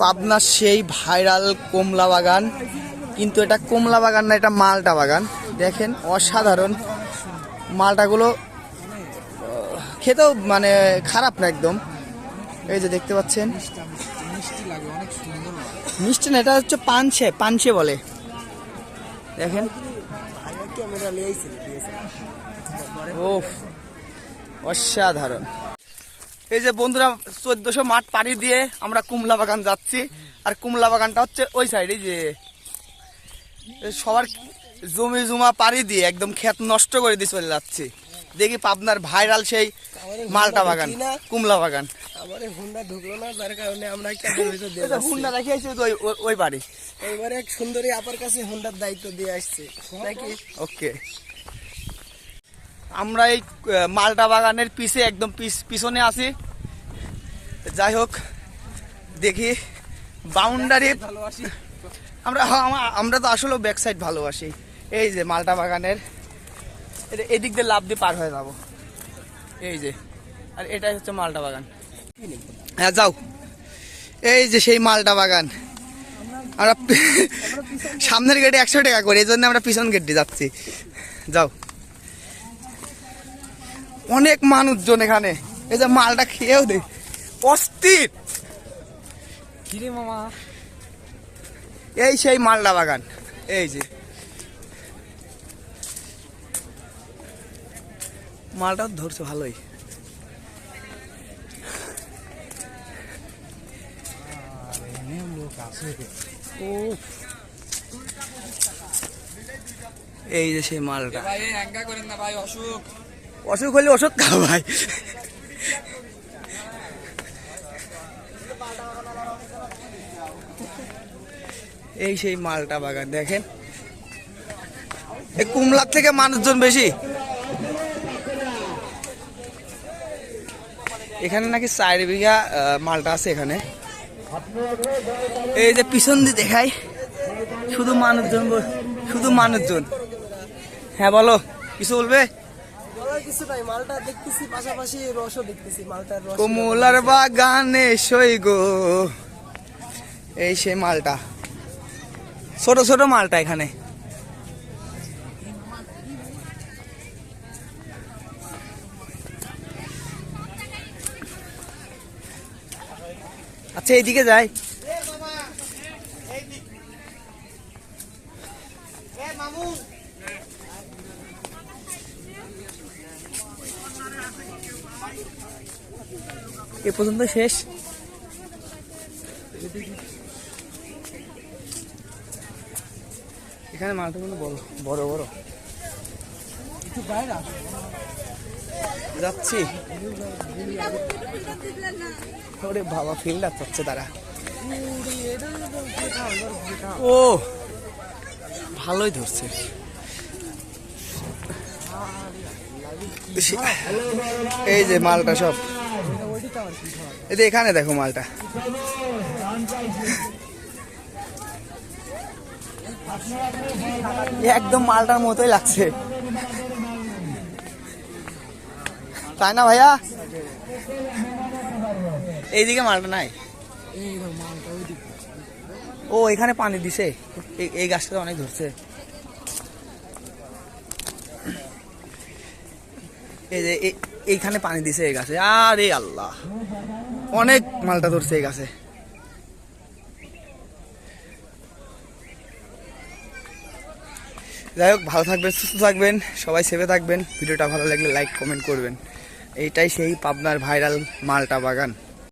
পাবনার সেই ভাইরাল কমলা বাগান। কিন্তু এটা কমলা বাগান না, এটা মালটা বাগান। দেখেন, অসাধারণ। মালটাগুলো খেতেও মানে খারাপ না একদম। এই যে দেখতে পাচ্ছেন। মিষ্টি না, এটা হচ্ছে পানছে পানছে বলে। দেখেন। ও অসাধারণ। এই যে বন্ধুরা চোদ্দশো মাঠ পাড়ি দিয়ে আমরা কুমলা বাগান যাচ্ছি। আর কুমলা বাগানটা হচ্ছে ওই সাইডে যে সবার জমি জমা পাড়ি দিয়ে একদম ক্ষেত নষ্ট করে দিয়ে চলে যাচ্ছি। দেখি পাবনার ভাইরাল সেই মালটা বাগান কুমলা বাগান। হুন্ডা ঢুকলো না যার কারণে আমরা হুন্ডা ওই- ওই- বাড়ি। এক সুন্দরী আপার কাছে হুন্ডার দায়িত্ব দিয়ে আসছে নাকি? ওকে। আমরা এই মালটা বাগানের পিছে একদম পিছ- পিছনে আছি। যাই হোক দেখি বাউন্ডারি ভালোবাসি আমরা হ্যাঁ, আমরা তো আসলে ব্যাক সাইড ভালোবাসি। এই যে মালটা বাগানের এদিক দিয়ে লাভ দিয়ে পার হয়ে যাব। এই যে আর এটাই হচ্ছে মালটা বাগান। হ্যাঁ যাও। এই যে সেই মালটা বাগান। আমরা সামনের গেটে একশো টাকা করে এই জন্য আমরা পিছন গেট দিয়ে যাচ্ছি। যাও। অনেক মানুষজন এখানে। এই যে মালটা খেয়েও দে অস্থির। কিরে মামা? এই সেই মালটা বাগান। এই যে। মালটা ধরছে ভালোই। ও এই যে সেই মালটা ভাই না ভাই অসুখ। অসুখ হলে ওষুধ খাও ভাই। এই সেই মালটা বাগান, দেখেন। এই কুমলার থেকে মানুষজন বেশি। এখানে নাকি চার বিঘা মালটা আছে এখানে। এই যে পিছন দিয়ে দেখাই, শুধু মানুষজন শুধু মানুষজন। হ্যাঁ বলো, কিছু বলবে? কিছু নাই মালটা দেখতেছি পাশাপাশি রসও দেখতেছি মালটার রস কমলার বাগানে সই গো। এই সেই মালটা। ছোট ছোট মালটা এখানে। আচ্ছা এইদিকে যাই। এ পর্যন্ত শেষ এখানে মালটা কিন্তু বড় বড় বড় একটু বাইরে আসো। যাচ্ছি ওরে বাবা ফিল্ডার পাচ্ছে তারা। ও ভালোই ধরছে এই যে মালটা সব এটা ওইটি তো আমার পিঠা। এই যে এখানে দেখো মালটা। একদম মালটার মতোই লাগছে। তাই না ভাইয়া? এইদিকে মালটা নাই। ও, এখানে পানি দিছে। এই- গাছটা অনেক ধরছে। এই যে এই- এইখানে পানি দিছে এই গাছে। আরে আল্লাহ। অনেক মালটা ধরছে এই গাছে। যাই হোক, ভালো থাকবেন, সুস্থ থাকবেন, সবাই সেভে থাকবেন। ভিডিওটা ভালো লাগলে লাইক কমেন্ট করবেন। এইটাই সেই পাবনার ভাইরাল মালটা বাগান।